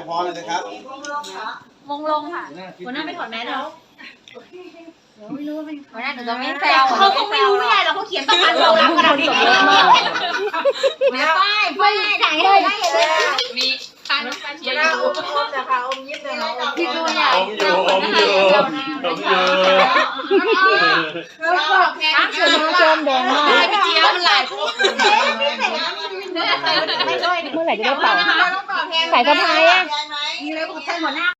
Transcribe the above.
ให้พรเลยนะครับ มงลงค่ะหัวหน้าไม่ถอดแมสแล้วหัวหน้าหนูจะไม่แซวเขาคงไม่รู้ไม่ได้หรอกเขาเขียนประกันเรารับกันเราดีไม่ป้ายป้ายไหนเลยได้เลยมีค่าน้ำตาเชียร์หอน้ายู่อมอมนะคะอมยิ้มเลยนะอมพี่ยิ้มดูเลยเนี่ยอมอยู่อมอยู่อมอยู่แล้วก็แม่เสือโจมแดงมากพี่เจี๊ยบมันหลายคู่เมื่อไหร่จะได้เป่า สายสะพายอะ มีอะไรบอกท่านหัวหน้า